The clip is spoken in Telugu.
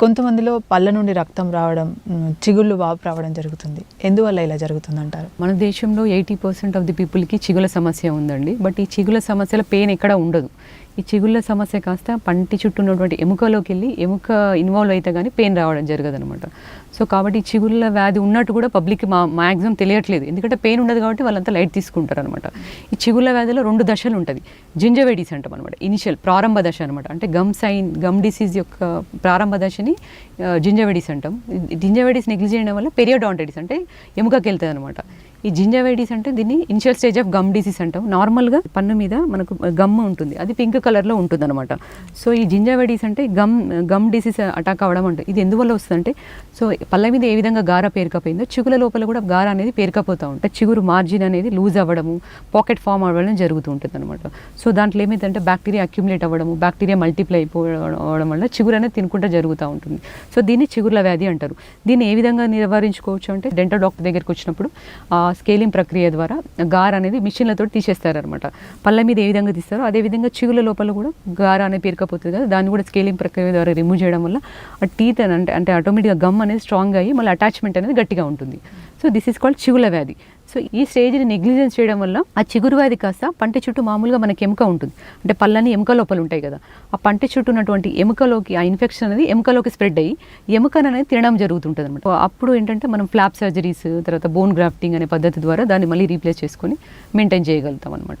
కొంతమందిలో పళ్ళ నుండి రక్తం రావడం చిగుళ్ళు వాపు రావడం జరుగుతుంది. ఎందువల్ల ఇలా జరుగుతుంది అంటారు మన దేశంలో ఎయిటీ పర్సెంట్ ఆఫ్ ది పీపుల్కి చిగుల సమస్య ఉందండి. బట్ ఈ చిగుల సమస్యల పెయిన్ ఎక్కడ ఉండదు. ఈ చిగుళ్ళ సమస్య కాస్త పంటి చుట్టూ ఉన్నటువంటి ఎముకలోకి వెళ్ళి ఎముక ఇన్వాల్వ్ అయితే కానీ పెయిన్ రావడం జరగదు అనమాట సో కాబట్టి ఈ చిగుళ్ళ వ్యాధి ఉన్నట్టు కూడా పబ్లిక్కి మా మ్యాక్సిమం తెలియట్లేదు. ఎందుకంటే పెయిన్ ఉండదు కాబట్టి వాళ్ళంతా లైట్ తీసుకుంటారు అనమాట ఈ చిగుళ్ళ వ్యాధిలో రెండు దశలు ఉంటుంది. జింజవైటిస్ అంటాం అనమాట ఇనిషియల్ ప్రారంభ దశ అనమాట అంటే గమ్ సైన్ గమ్ డిసీజ్ యొక్క ప్రారంభ దశని జింజవైటిస్ అంటాం. జింజవైటిస్ నెగ్లిజ్ చేయడం వల్ల పెరియోడాంటైటిస్ అంటే ఎముకకి వెళ్తుంది అనమాట ఈ జింజవైటిస్ అంటే దీన్ని initial stage of gum disease అంటాం. నార్మల్గా పన్ను మీద మనకు గమ్ ఉంటుంది. అది పింక్ కలర్లో ఉంటుంది అనమాట సో ఈ జింజావైటిస్ అంటే గమ్ గమ్ డిసీజ్ అటాక్ అవ్వడం అంటే ఇది ఎందువల్ల వస్తుందంటే సో పళ్ళ మీద ఏ విధంగా గార పేరుకపోయిందో చిగుల లోపల కూడా గార అనేది పేరుకపోతూ ఉంటుంది చిగురు మార్జిన్ అనేది లూజ్ అవ్వడము పాకెట్ ఫామ్ అవ్వడం జరుగుతూ ఉంటుంది అనమాట సో దాంట్లో ఏమైందంటే బ్యాక్టీరియా అక్యుములేట్ అవ్వడము బ్యాక్టీరియా మల్టిప్లై అయిపోవడం వల్ల చిగురు అనేది తినుకుంటూ జరుగుతూ ఉంటుంది. సో దీన్ని చిగుర్ల వ్యాధి అంటారు. దీన్ని ఏ విధంగా నివారించుకోవచ్చు అంటే డెంటల్ డాక్టర్ దగ్గరికి వచ్చినప్పుడు ఆ స్కేలింగ్ ప్రక్రియ ద్వారా గార్ అనేది మిషన్లతో తీసేస్తారనమాట పళ్ళ మీద ఏ విధంగా తీస్తారో అదే విధంగా చిగుల లోపల కూడా గార అనే పేరుకపోతుంది కదా దాన్ని కూడా స్కేలింగ్ ప్రక్రియ ద్వారా రిమూవ్ చేయడం వల్ల ఆ టీత్ అంటే అంటే ఆటోమేటిక్గా గమ్ అనేది స్ట్రాంగ్ అయ్యి మళ్ళీ అటాచ్మెంట్ అనేది గట్టిగా ఉంటుంది. సో దిస్ ఈస్ కాల్డ్ చిగుల వ్యాధి. సో ఈ స్టేజ్ని నెగ్లిజెన్స్ చేయడం వల్ల ఆ చిగురు వ్యాధి కాస్త పంట చుట్టూ మామూలుగా మనకి ఎముక ఉంటుంది. అంటే పళ్ళని ఎముక లోపల ఉంటాయి కదా ఆ పంట చుట్టూ ఉన్నటువంటి ఎముకలోకి ఆ ఇన్ఫెక్షన్ అనేది ఎముకలోకి స్ప్రెడ్ అయ్యి ఎముకను అనేది తినడం జరుగుతుంటుంది అనమాట అప్పుడు ఏంటంటే మనం ఫ్లాప్ సర్జరీస్ తర్వాత బోన్ గ్రాఫ్టింగ్ అనే పద్ధతి ద్వారా దాన్ని మళ్ళీ రీప్లేస్ చేసుకొని మెయింటైన్ చేయగలుగుతాం అనమాట